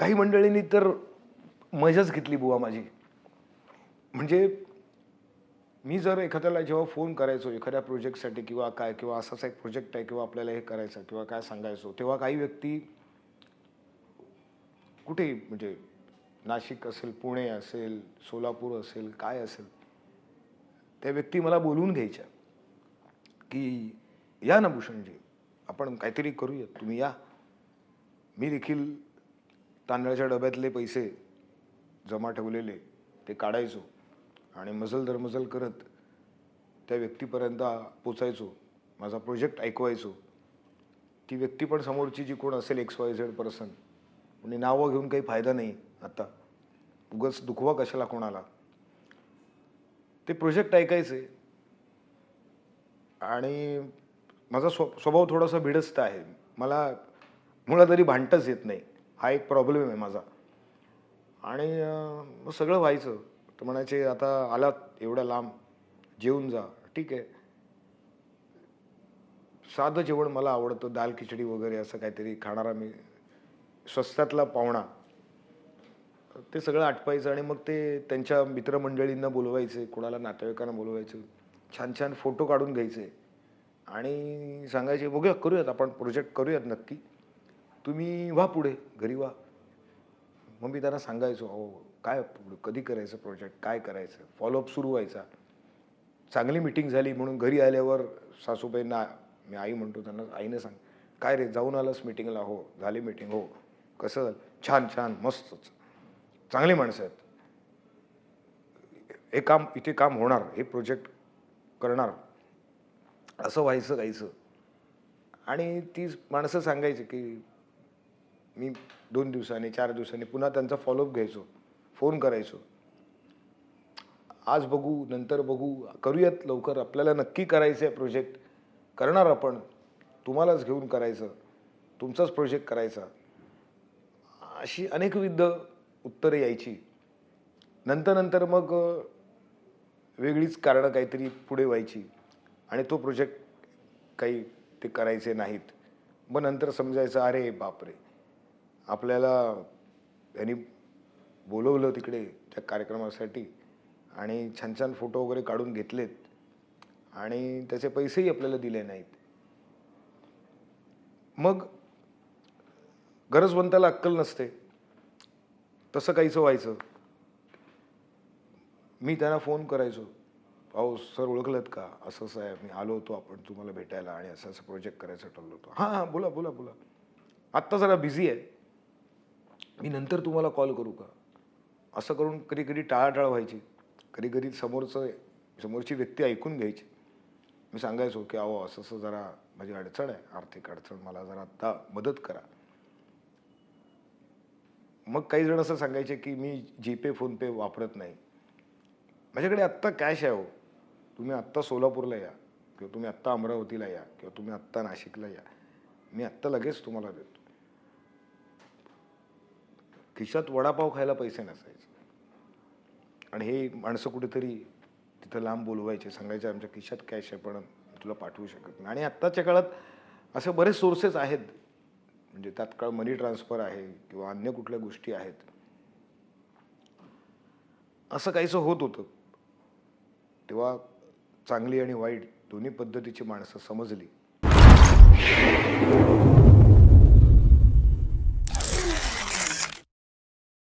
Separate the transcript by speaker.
Speaker 1: काही मंडळींनी तर मजाच घेतली बुवा माझी. म्हणजे मी जर एखाद्याला जेव्हा फोन करायचो एखाद्या प्रोजेक्टसाठी किंवा काय किंवा असाच एक प्रोजेक्ट आहे किंवा आपल्याला हे करायचं किंवा काय सांगायचो तेव्हा काही व्यक्ती कुठे म्हणजे नाशिक असेल पुणे असेल सोलापूर असेल काय असेल त्या व्यक्ती मला बोलवून घ्यायच्या की या ना भूषणजी आपण काहीतरी करूया तुम्ही या. मी देखील तांदळाच्या डब्यातले पैसे जमा ठेवलेले ते काढायचो आणि मजल दर मजल करत त्या व्यक्तीपर्यंत पोचायचो माझा प्रोजेक्ट ऐकवायचो. ती व्यक्ती पण समोरची जी कोण असेल एक्स वाय झेड पर्सन म्हणजे नावं घेऊन काही फायदा नाही आता. उगाच दुखवा कशाला कोणाला? ते प्रोजेक्ट ऐकायचे. आणि माझा स्व स्वभाव थोडासा भिडस्त आहे. मला मुळात तरी भांडताच येत नाही. हा एक प्रॉब्लेम आहे माझा. आणि मग सगळं व्हायचं. तर म्हणायचे आता आलात एवढ्या लांब जेवून जा. ठीक आहे. साधं जेवण मला आवडतं दाल खिचडी वगैरे असं काहीतरी खाणारा मी स्वस्तातला पाहुणा. ते सगळं आटपायचं आणि मग ते त्यांच्या मित्रमंडळींना बोलवायचे कोणाला नातेवाईकांना बोलवायचं. छान छान फोटो काढून घ्यायचे. आणि सांगायचे बघूया करूयात आपण प्रोजेक्ट करूयात नक्की. तुम्ही व्हा पुढे घरी व्हा. मग मी त्यांना सांगायचो अहो काय पुढे कधी करायचं प्रोजेक्ट काय करायचं? फॉलोअप सुरू व्हायचा. चांगली मिटिंग झाली म्हणून घरी आल्यावर सासूबाईंना मी आई म्हणतो त्यांना आईने सांग काय रे जाऊन आलंस मिटिंगला हो झाली मिटिंग हो. कसं? झालं छान छान मस्तच. चांगली माणसं आहेत. हे काम इथे काम होणार हे प्रोजेक्ट करणार. असं व्हायचं गायचं. आणि ती माणसं सांगायची की मी दोन दिवसांनी चार दिवसांनी पुन्हा त्यांचा फॉलोअप घ्यायचो फोन करायचो. आज बघू नंतर बघू करूयात लवकर. आपल्याला नक्की करायचं आहे प्रोजेक्ट करणार आपण. तुम्हालाच घेऊन करायचं. तुमचाच प्रोजेक्ट करायचा. अशी अनेकविध उत्तरे यायची. नंतर नंतर मग वेगळीच कारणं काहीतरी पुढे व्हायची. आणि तो प्रोजेक्ट काही ते करायचे नाहीत. मग नंतर समजायचं अरे बापरे. आपल्याला यांनी बोलवलं तिकडे त्या कार्यक्रमासाठी आणि छान छान फोटो वगैरे काढून घेतलेत. आणि त्याचे पैसेही आपल्याला दिले नाहीत. मग गरजवंताला अक्कल नसते. तसं काहीचं व्हायचं. मी त्यांना फोन करायचो. अहो सर ओळखलत का? असं असं आहे मी आलो होतो आपण तुम्हाला भेटायला आणि असं असं प्रोजेक्ट करायचं ठरलो होतो. हां हां बोला बोला बोला. आत्ता जरा बिझी आहे. मी नंतर तुम्हाला कॉल करू का? असं करून कधी कधी टाळाटाळ व्हायची. कधी कधी समोरचं समोरची व्यक्ती ऐकून घ्यायची. मी सांगायचो की अहो असं असं जरा माझी अडचण आहे. आर्थिक अडचण मला जरा आत्ता मदत करा. मग काही जण असं सांगायचे की मी जीपे फोनपे वापरत नाही. माझ्याकडे आत्ता कॅश आहे हो. तुम्ही आत्ता सोलापूरला या. किंवा तुम्ही आत्ता अमरावतीला या. किंवा तुम्ही आत्ता नाशिकला या. मी आत्ता लगेच तुम्हाला देतो. खिशात वडापाव खायला पैसे नसायचे. आणि हे माणसं कुठेतरी तिथं लांब बोलवायचे सांगायचे आमच्या खिशात कॅश आहे पण तुला पाठवू शकत नाही. आणि आत्ताच्या काळात असे बरेच सोर्सेस आहेत. म्हणजे तात्काळ मनी ट्रान्सफर आहे किंवा अन्य कुठल्या गोष्टी आहेत. असं काहीसं होत होतं. तेव्हा चांगली आणि वाईट दोन्ही पद्धतीची माणसं समजली.